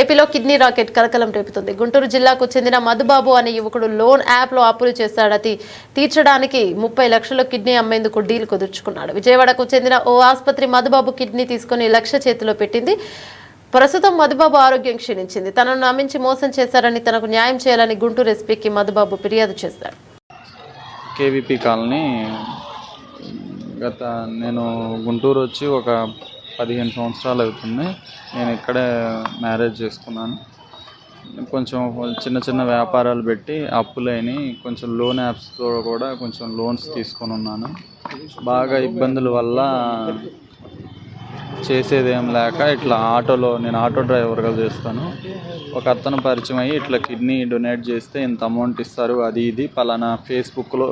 ఏపీలో kidney racket కలకలం రేపుతుంది. గుంటూరు జిల్లాకు చెందిన మధుబాబు అనే యువకుడు లోన్ యాప్లో అప్పులు చేశాడతి తీర్చడానికి ముప్పై లక్షల కిడ్నీ అమ్మేందుకు డీల్ కుదుర్చుకున్నాడు. విజయవాడకు చెందిన ఓ ఆసుపత్రి మధుబాబు కిడ్నీ తీసుకుని లక్ష చేతిలో పెట్టింది. ప్రస్తుతం మధుబాబు ఆరోగ్యం క్షీణించింది. తనను నమ్మించి మోసం చేశారని తనకు న్యాయం చేయాలని గుంటూరు ఎస్పీకి మధుబాబు ఫిర్యాదు చేశాడు. కేవీపీ కాలనీ గత నేను గుంటూరు వచ్చి ఒక పదిహేను సంవత్సరాలు అవుతుంది. నేను ఇక్కడే మ్యారేజ్ చేసుకున్నాను. కొంచెం చిన్న చిన్న వ్యాపారాలు పెట్టి అప్పులైన కొంచెం లోన్ యాప్స్తో కూడా కొంచెం లోన్స్ తీసుకొని ఉన్నాను. బాగా ఇబ్బందుల వల్ల చేసేది ఏం లేక ఇట్లా ఆటోలో నేను ఆటో డ్రైవర్గా చేస్తాను. ఒక అతను పరిచయం అయ్యి ఇట్లా కిడ్నీ డొనేట్ చేస్తే ఇంత అమౌంట్ ఇస్తారు అది ఇది పలానా ఫేస్బుక్లో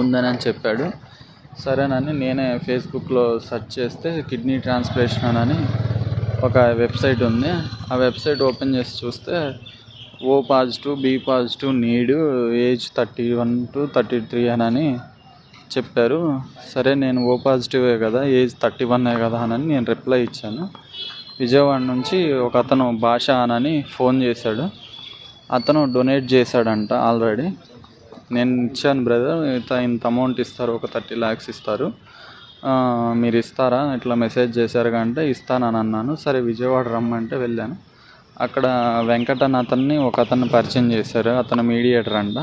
ఉందని అని చెప్పాడు. సరేనని నేనే ఫేస్బుక్లో సెర్చ్ చేస్తే కిడ్నీ ట్రాన్స్ప్లేషన్ అని ఒక వెబ్సైట్ ఉంది. ఆ వెబ్సైట్ ఓపెన్ చేసి చూస్తే O positive B positive need age thirty one to thirty three అని చెప్పారు. సరే నేను ఓ పాజిటివే కదా ఏజ్ థర్టీ వన్నే కదా అని నేను రిప్లై ఇచ్చాను. విజయవాడ నుంచి ఒక అతను భాష అనని ఫోన్ చేశాడు. అతను డొనేట్ చేశాడంట ఆల్రెడీ. నేను ఇచ్చాను బ్రదర్ ఇంత ఇంత అమౌంట్ ఇస్తారు ఒక థర్టీ ల్యాక్స్ ఇస్తారు. మీరు ఇస్తారా? ఇట్లా మెసేజ్ చేశారు అంటే ఇస్తానని అన్నాను. సరే విజయవాడ రమ్మంటే వెళ్ళాను. అక్కడ వెంకటన్ అతన్ని ఒక అతన్ని పరిచయం చేశారు. అతను మీడియేటర్ అంట.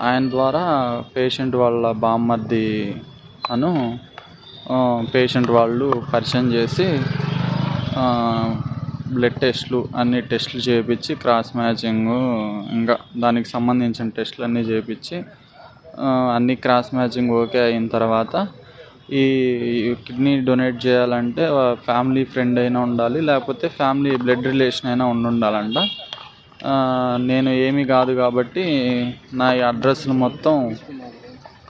ఆయన ద్వారా పేషెంట్ వాళ్ళ బామ్మర్ది అను పేషెంట్ వాళ్ళు పరిచయం చేసి బ్లడ్ టెస్ట్లు అన్ని టెస్ట్లు చేయించి క్రాస్ మ్యాచింగ్ ఇంకా దానికి సంబంధించిన టెస్ట్లు అన్నీ చేయించి అన్ని క్రాస్ మ్యాచింగ్ ఓకే అయిన తర్వాత ఈ కిడ్నీ డొనేట్ చేయాలంటే ఫ్యామిలీ ఫ్రెండ్ అయినా ఉండాలి లేకపోతే ఫ్యామిలీ బ్లడ్ రిలేషన్ అయినా ఉండి ఉండాలంట. నేను ఏమీ కాదు కాబట్టి నా ఈ అడ్రస్లు మొత్తం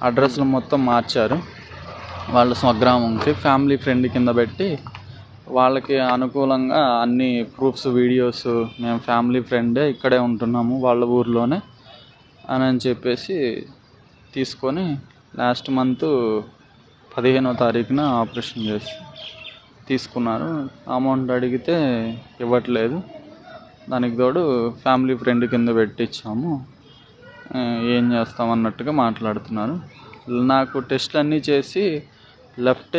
అడ్రస్లు మొత్తం మార్చారు. వాళ్ళ స్వగ్రామంకి ఫ్యామిలీ ఫ్రెండ్ కింద పెట్టి వాళ్ళకి అనుకూలంగా అన్ని ప్రూఫ్స్ వీడియోస్ మేము ఫ్యామిలీ ఫ్రెండే ఇక్కడే ఉంటున్నాము వాళ్ళ ఊర్లోనే అని అని చెప్పేసి తీసుకొని లాస్ట్ మంత్ పదిహేనో తారీఖున ఆపరేషన్ చేసి తీసుకున్నారు. అమౌంట్ అడిగితే ఇవ్వట్లేదు. దానికి తోడు ఫ్యామిలీ ఫ్రెండ్ కింద పెట్టించాము ఏం చేస్తాం అన్నట్టుగా మాట్లాడుతున్నారు. నాకు టెస్ట్లు అన్నీ చేసి లెఫ్టే